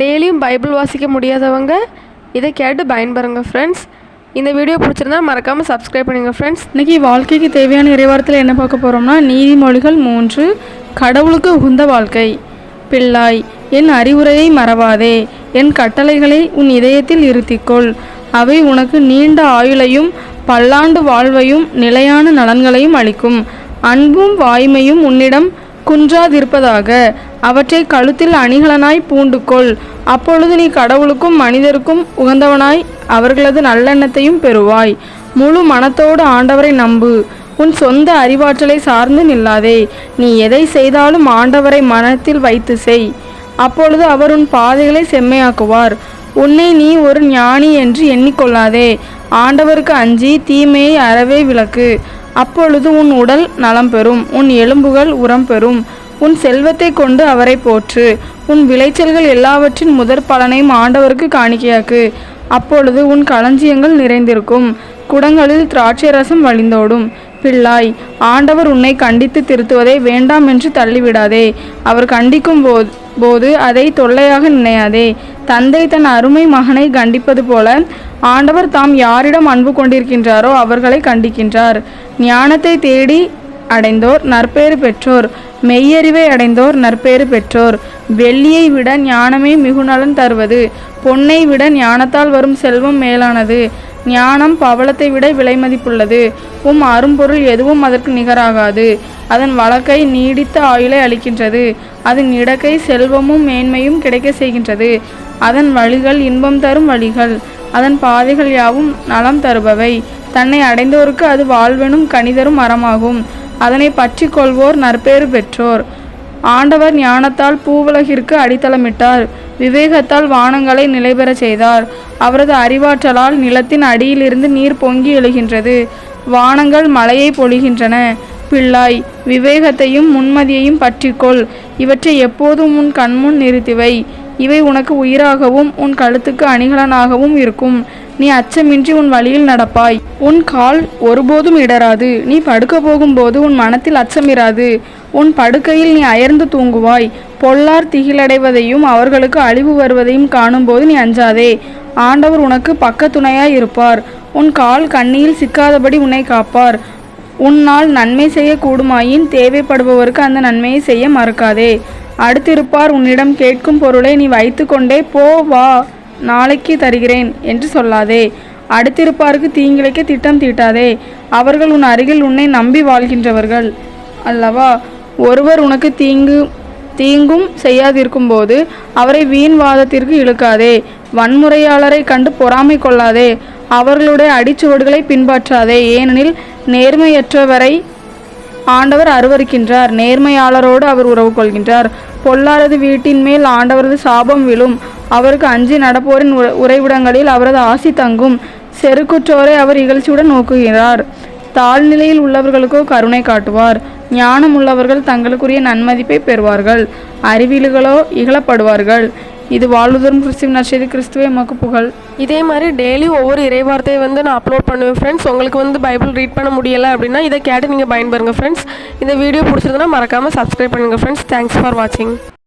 டெய்லியும் பைபிள் வாசிக்க முடியாதவங்க இதை கேட்டு பயன்பெறுங்க ஃப்ரெண்ட்ஸ் இந்த வீடியோ பிடிச்சிருந்தா மறக்காமல் சப்ஸ்கிரைப் பண்ணுங்கள் ஃப்ரெண்ட்ஸ் இன்றைக்கி வாழ்க்கைக்கு தேவையான இறைவாரத்தில் என்ன பார்க்க போகிறோம்னா நீதிமொழிகள் மூன்று கடவுளுக்கு உகந்த வாழ்க்கை. பிள்ளாய் என் அறிவுரையை மறவாதே என் கட்டளைகளை உன் இதயத்தில் இருத்திக்கொள். அவை உனக்கு நீண்ட ஆயுளையும் பல்லாண்டு வாழ்வையும் நிலையான நலன்களையும் அளிக்கும். அன்பும் வாய்மையும் உன்னிடம் குன்றாதிருப்பதாக அவற்றை கழுத்தில் அணிகலனாய் பூண்டு கொள் அப்பொழுது நீ கடவுளுக்கும் மனிதருக்கும் உகந்தவனாய் அவர்களது நல்லெண்ணத்தையும் பெறுவாய். முழு மனத்தோடு ஆண்டவரை நம்பு. உன் சொந்த அறிவாற்றலை சார்ந்து நில்லாதே. நீ எதை செய்தாலும் ஆண்டவரை மனத்தில் வைத்து செய். அப்பொழுது அவர் உன் பாதைகளை செம்மையாக்குவார். உன்னை நீ ஒரு ஞானி என்று எண்ணிக்கொள்ளாதே. ஆண்டவருக்கு அஞ்சி தீமையை அறவே விளக்கு. அப்பொழுது உன் உடல் நலம் பெறும். உன் எலும்புகள் உரம் பெறும். உன் செல்வத்தை கொண்டு அவரை போற்று. உன் விளைச்சல்கள் எல்லாவற்றின் முதற் பலனையும் ஆண்டவருக்கு காணிக்கையாக்கு. அப்பொழுது உன் களஞ்சியங்கள் நிறைந்திருக்கும். குடங்களில் திராட்சை ரசம் வழிந்தோடும். பிள்ளாய் ஆண்டவர் உன்னை கண்டித்து திருத்துவதை வேண்டாம் என்று தள்ளிவிடாதே. அவர் கண்டிக்கும் போது போது அதை தொல்லையாக நினையாதே. தந்தை தன் அருமை மகனை கண்டிப்பது போல ஆண்டவர் தாம் யாரிடம் அன்பு கொண்டிருக்கின்றாரோ அவர்களை கண்டிக்கின்றார். ஞானத்தை தேடி அடைந்தோர் நற்பேறு பெற்றோர். மெய்யறிவை அடைந்தோர் நற்பேறு பெற்றோர். வெள்ளியை விட ஞானமே மிகுநலன் தருவது. பொன்னை விட ஞானத்தால் வரும் செல்வம் மேலானது. ஞானம் பவளத்தை விட விலைமதிப்புள்ளது உம் அரும்பொருள் எதுவும் அதற்கு நிகராகாது. அதன் வழக்கை நீடித்த ஆயுளை அளிக்கின்றது. அதன் இடக்கை செல்வமும் மேன்மையும் கிடைக்க செய்கின்றது. அதன் வழிகள் இன்பம் தரும் வழிகள். அதன் பாதைகள் யாவும் நலம் தருபவை. தன்னை அடைந்தோருக்கு அது வாழ்வெனும் கனிதரும் மரமாகும் அதனை பற்றி கொள்வோர் நற்பேறு பெற்றோர். ஆண்டவர் ஞானத்தால் பூவுலகிற்கு அடித்தளமிட்டார். விவேகத்தால் வானங்களை நிலைபெறச் செய்தார். அவரது அறிவாற்றலால் நிலத்தின் அடியிலிருந்து நீர் பொங்கி எழுகின்றது. வானங்கள் மழையை பொழிகின்றன. பிள்ளாய் விவேகத்தையும் முன்மதியையும் பற்றிக்கொள். இவற்றை எப்போதும் உன் கண்முன் நிறுத்திவை. இவை உனக்கு உயிராகவும் உன் கழுத்துக்கு அணிகலனாகவும் இருக்கும். நீ அச்சமின்றி உன் வழியில் நடப்பாய். உன் கால் ஒருபோதும் இடராது. நீ படுக்க போகும்போது உன் மனத்தில் அச்சமிராது. உன் படுக்கையில் நீ அயர்ந்து தூங்குவாய். பொல்லார் திகிலடைவதையும் அவர்களுக்கு அழிவு வருவதையும் காணும்போது நீ அஞ்சாதே. ஆண்டவர் உனக்கு பக்கத்துணையாய் இருப்பார். உன் கால் கண்ணியில் சிக்காதபடி உன்னை காப்பார். உன்னால் நன்மை செய்ய கூடுமாயின் தேவைப்படுபவருக்கு அந்த நன்மையை செய்ய மறக்காதே. அடுத்திருப்பார் உன்னிடம் கேட்கும் பொருளை நீ வைத்துக்கொண்டே போ வா. நாளைக்கு தருகிறேன் என்று சொல்லாதே. அடுத்திருப்பாருக்கு தீங்கிழைக்க திட்டம் தீட்டாதே. அவர்கள் உன் அருகில் உன்னை நம்பி வாழ்கின்றவர்கள். அல்லவா ஒருவர் உனக்கு தீங்கு தீங்கும் செய்யாதிருக்கும் போது அவரை வீண் வாதத்திற்கு இழுக்காதே. வன்முறையாளரை கண்டு பொறாமை கொள்ளாதே. அவர்களுடைய அடிச்சுவடுகளை பின்பற்றாதே. ஏனெனில் நேர்மையற்றவரை ஆண்டவர் அருவருக்கின்றார். நேர்மையாளரோடு அவர் உறவு கொள்கின்றார். பொல்லாரது வீட்டின் மேல் ஆண்டவரது சாபம் விழும். அவருக்கு அஞ்சு நடப்போரின் உ உறைவிடங்களில் அவரது ஆசி தங்கும். செருக்குற்றோரை அவர் இகழ்ச்சியுடன் நோக்குகிறார். தாழ்நிலையில் உள்ளவர்களுக்கோ கருணை காட்டுவார். ஞானம் உள்ளவர்கள் தங்களுக்குரிய நன்மதிப்பை பெறுவார்கள். அறிவியல்களோ இகழப்படுவார்கள். இது வாழ்வுதரும் கிறிஸ்துவ நற்செய்தி. கிறிஸ்துவே எமக்கு புகழ். இதே மாதிரி டெய்லி ஒவ்வொரு இறைவார்த்தையை வந்து நான் அப்லோட் பண்ணுவேன் ஃப்ரெண்ட்ஸ் உங்களுக்கு வந்து பைபிள் ரீட் பண்ண முடியலை அப்படின்னா இதை கேட்டு நீங்கள் பயன்பெறுங்க ஃப்ரெண்ட்ஸ் இந்த வீடியோ பிடிச்சிருந்தனா மறக்காமல் சப்ஸ்கிரைப் பண்ணுங்கள் ஃப்ரெண்ட்ஸ் தேங்க்ஸ் ஃபார் வாட்சிங்